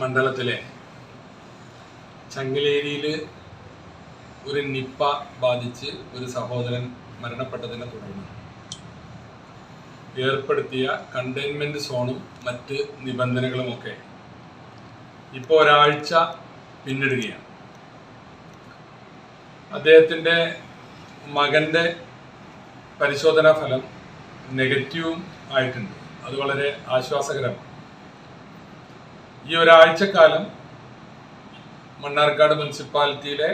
മണ്ഡലത്തിലെ ചങ്ങലേരിയിൽ ഒരു നിപ്പ ബാധിച്ച് ഒരു സഹോദരൻ മരണപ്പെട്ടതിനെ തുടർന്ന് ഏർപ്പെടുത്തിയ കണ്ടെയ്ൻമെന്റ് സോണും മറ്റ് നിബന്ധനകളുമൊക്കെ ഇപ്പോൾ ഒരാഴ്ച പിന്നിടുകയാണ്. അദ്ദേഹത്തിന്റെ മകന്റെ പരിശോധനാ ഫലം നെഗറ്റീവും ആയിട്ടുണ്ട്. അത് വളരെ ആശ്വാസകരമാണ്. ഈ ഒരാഴ്ചക്കാലം മണ്ണാർക്കാട് മുനിസിപ്പാലിറ്റിയിലെ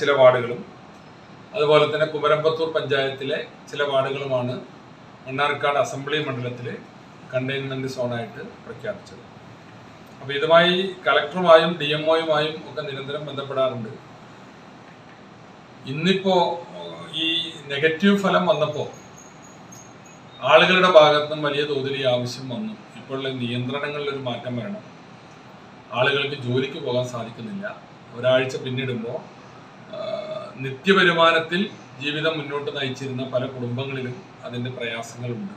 ചില വാർഡുകളും അതുപോലെ തന്നെ കുമരമ്പത്തൂർ പഞ്ചായത്തിലെ ചില വാർഡുകളുമാണ് മണ്ണാർക്കാട് അസംബ്ലി മണ്ഡലത്തിലെ കണ്ടെയ്ൻമെന്റ് സോണായിട്ട് പ്രഖ്യാപിച്ചത്. അപ്പോൾ ഇതുമായി കളക്ടറുമായും ഡി എം ഒയുമായും ഒക്കെ നിരന്തരം ബന്ധപ്പെടാറുണ്ട്. ഇന്നിപ്പോ ഈ നെഗറ്റീവ് ഫലം വന്നപ്പോൾ ആളുകളുടെ ഭാഗത്തുനിന്നും വലിയ തോതിൽ ഈ ആവശ്യം വന്നു. ഇപ്പോഴുള്ള നിയന്ത്രണങ്ങളിൽ ഒരു മാറ്റം വരണം. ആളുകൾക്ക് ജോലിക്ക് പോകാൻ സാധിക്കുന്നില്ല. ഒരാഴ്ച പിന്നിടുമ്പോൾ നിത്യവരുമാനത്തിൽ ജീവിതം മുന്നോട്ട് നയിച്ചിരുന്ന പല കുടുംബങ്ങളിലും അതിന്റെ പ്രയാസങ്ങളുണ്ട്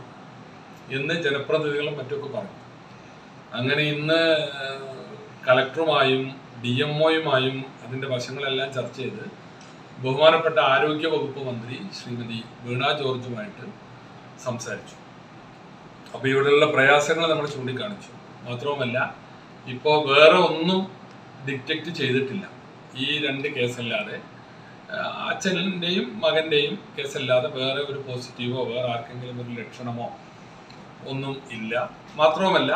എന്ന് ജനപ്രതിനിധികളും മറ്റൊക്കെ പറഞ്ഞു അങ്ങനെ ഇന്ന് കളക്ടറുമായും ഡി എം ഒയുമായും അതിന്റെ വശങ്ങളെല്ലാം ചർച്ച ചെയ്ത് ബഹുമാനപ്പെട്ട ആരോഗ്യ വകുപ്പ് മന്ത്രി ശ്രീമതി വീണ ജോർജുമായിട്ട് സംസാരിച്ചു. അപ്പോൾ ഇവിടെയുള്ള പ്രയാസങ്ങൾ നമ്മൾ ചൂണ്ടിക്കാണിച്ചു. മാത്രവുമല്ല ഇപ്പോൾ വേറെ ഒന്നും ഡിറ്റക്ട് ചെയ്തിട്ടില്ല. ഈ രണ്ട് കേസല്ലാതെ അച്ഛന്റെയും മകന്റെയും കേസല്ലാതെ വേറെ ഒരു പോസിറ്റീവോ വേറെ ആർക്കെങ്കിലും ഒരു ലക്ഷണമോ ഒന്നും ഇല്ല. മാത്രവുമല്ല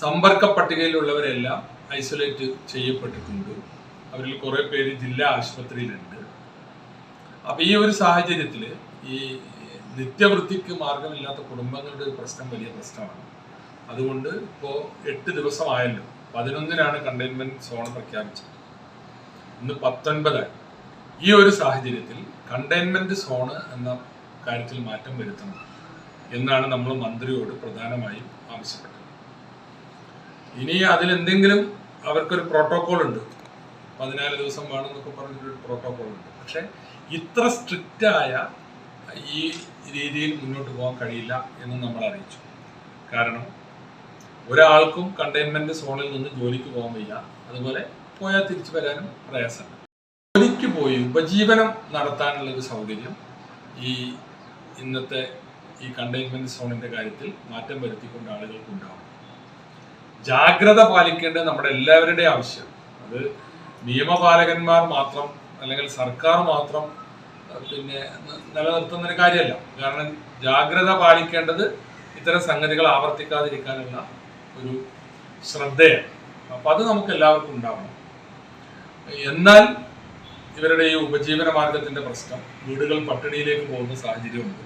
സമ്പർക്ക പട്ടികയിലുള്ളവരെല്ലാം ഐസൊലേറ്റ് ചെയ്യപ്പെട്ടിട്ടുണ്ട്. അവരിൽ കുറേ പേര് ജില്ലാ ആശുപത്രിയിലുണ്ട്. അപ്പോൾ ഈ ഒരു സാഹചര്യത്തിൽ ഈ നിത്യവൃത്തിക്ക് മാർഗമില്ലാത്ത കുടുംബങ്ങളുടെ ഒരു പ്രശ്നം വലിയ പ്രശ്നമാണ്. അതുകൊണ്ട് ഇപ്പോൾ എട്ട് ദിവസമായല്ലോ. പതിനൊന്നിനാണ് കണ്ടെയ്ൻമെന്റ് സോൺ പ്രഖ്യാപിച്ചത്. ഇന്ന് പത്തൊൻപതായി. ഈ ഒരു സാഹചര്യത്തിൽ കണ്ടെയ്ൻമെന്റ് സോണ് എന്ന കാര്യത്തിൽ മാറ്റം വരുത്തണം എന്നാണ് നമ്മൾ മന്ത്രിയോട് പ്രധാനമായും ആവശ്യപ്പെട്ടത്. ഇനി അതിലെന്തെങ്കിലും അവർക്കൊരു പ്രോട്ടോകോൾ ഉണ്ട്. പതിനാല് ദിവസം വേണമെന്നൊക്കെ പറഞ്ഞിട്ടൊരു പ്രോട്ടോകോൾ ഉണ്ട്. പക്ഷെ ഇത്ര സ്ട്രിക്റ്റായ ഈ രീതിയിൽ മുന്നോട്ട് പോകാൻ കഴിയില്ല എന്ന് നമ്മൾ അറിയിച്ചു. കാരണം ഒരാൾക്കും കണ്ടെയ്ൻമെന്റ് സോണിൽ നിന്ന് ജോലിക്ക് പോകാൻ വയ്യ. അതുപോലെ പോയാൽ തിരിച്ചു വരാനും പ്രയാസമാണ് ജോലിക്ക് പോയി ഉപജീവനം നടത്താനുള്ള ഒരു സൗകര്യം ഈ ഇന്നത്തെ ഈ കണ്ടെയ്ൻമെന്റ് സോണിന്റെ കാര്യത്തിൽ മാറ്റം വരുത്തിക്കൊണ്ട് ആളുകൾക്ക് ഉണ്ടാവും ജാഗ്രത പാലിക്കേണ്ടത് നമ്മുടെ എല്ലാവരുടെയും ആവശ്യം. അത് നിയമപാലകന്മാർ മാത്രം അല്ലെങ്കിൽ സർക്കാർ മാത്രം പിന്നെ നിലനിർത്തുന്നൊരു നിലനിർത്തുന്ന കാര്യമല്ല. കാരണം ജാഗ്രത പാലിക്കേണ്ടത് ഇത്തരം സംഗതികൾ ആവർത്തിക്കാതിരിക്കാനുള്ള ഒരു ശ്രദ്ധയാണ്. അപ്പൊ അത് നമുക്ക് എല്ലാവർക്കും ഉണ്ടാവണം. എന്നാൽ ഇവരുടെ ഈ ഉപജീവന മാർഗത്തിന്റെ പ്രശ്നം വീടുകൾ പട്ടിണിയിലേക്ക് പോകുന്ന സാഹചര്യമുണ്ട്.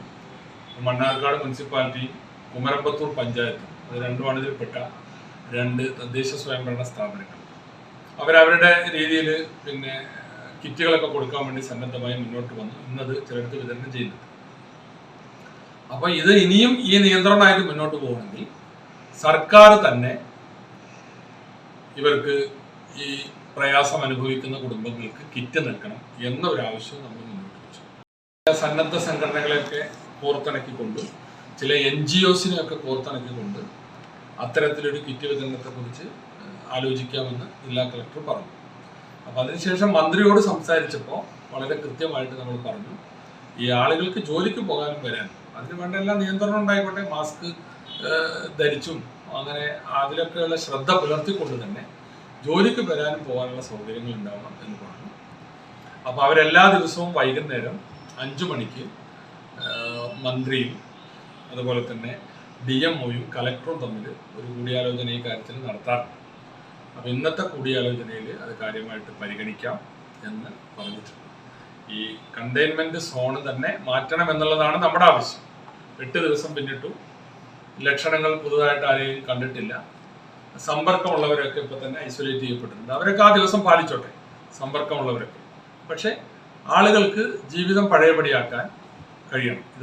മണ്ണാർക്കാട് മുനിസിപ്പാലിറ്റി കുമരമ്പത്തൂർ പഞ്ചായത്തും അത് രണ്ടുമാണ് ഇതിൽപ്പെട്ട രണ്ട് തദ്ദേശ സ്വയംഭരണ സ്ഥാപനങ്ങൾ. അവരവരുടെ രീതിയിൽ പിന്നെ കിറ്റുകളൊക്കെ കൊടുക്കാൻ വേണ്ടി സന്നദ്ധമായി മുന്നോട്ട് വന്നു. ഇന്നത് ചിലടത്ത് വിതരണം ചെയ്യുന്നു അപ്പോൾ ഇത് ഇനിയും ഈ നിയന്ത്രണമായിട്ട് മുന്നോട്ട് പോകണമെങ്കിൽ സർക്കാർ തന്നെ ഇവർക്ക് ഈ പ്രയാസം അനുഭവിക്കുന്ന കുടുംബങ്ങൾക്ക് കിറ്റ് നൽകണം എന്ന ഒരു ആവശ്യം നമ്മൾ മുന്നോട്ട് വെച്ചു. സന്നദ്ധ സംഘടനകളെയൊക്കെ കോർത്തിണക്കിക്കൊണ്ട് ചില എൻ ജി ഒസിനെയൊക്കെ കോർത്തിണക്കിക്കൊണ്ട് അത്തരത്തിലൊരു കിറ്റ് വിതരണത്തെ കുറിച്ച് ആലോചിക്കാമെന്ന് ജില്ലാ കളക്ടർ പറഞ്ഞു. അപ്പൊ അതിനുശേഷം മന്ത്രിയോട് സംസാരിച്ചപ്പോൾ വളരെ കൃത്യമായിട്ട് നമ്മൾ പറഞ്ഞു ഈ ആളുകൾക്ക് ജോലിക്ക് പോകാനും വരാനും. അതിന് വേണ്ട എല്ലാ നിയന്ത്രണം ഉണ്ടായിക്കോട്ടെ മാസ്ക് ധരിച്ചും അങ്ങനെ അതിലൊക്കെയുള്ള ശ്രദ്ധ പുലർത്തിക്കൊണ്ട് തന്നെ ജോലിക്ക് വരാനും പോകാനുള്ള സൗകര്യങ്ങൾ ഉണ്ടാവണം എന്ന് പറഞ്ഞു. അപ്പോൾ അവരെല്ലാ ദിവസവും വൈകുന്നേരം അഞ്ചു മണിക്ക് മന്ത്രിയും അതുപോലെ തന്നെ ഡി എം ഒയും കലക്ടറും തമ്മിൽ ഒരു കൂടിയാലോചന ഈ കാര്യത്തിൽ നടത്താറുണ്ട്. അപ്പോൾ ഇന്നത്തെ കൂടിയാലോചനയിൽ അത് കാര്യമായിട്ട് പരിഗണിക്കാം എന്ന് പറഞ്ഞിട്ടുണ്ട്. ഈ കണ്ടെയ്ൻമെന്റ് സോണ് തന്നെ മാറ്റണം എന്നുള്ളതാണ് നമ്മുടെ ആവശ്യം. എട്ട് ദിവസം പിന്നിട്ടു. ലക്ഷണങ്ങൾ പുതുതായിട്ട് ആരെയും കണ്ടിട്ടില്ല. സമ്പർക്കമുള്ളവരൊക്കെ ഇപ്പൊ തന്നെ ഐസൊലേറ്റ് ചെയ്യപ്പെട്ടിട്ടുണ്ട്. അവരൊക്കെ ആ ദിവസം പാലിച്ചോട്ടെ സമ്പർക്കമുള്ളവരൊക്കെ. പക്ഷേ ആളുകൾക്ക് ജീവിതം പഴയപടിയാക്കാൻ കഴിയണം.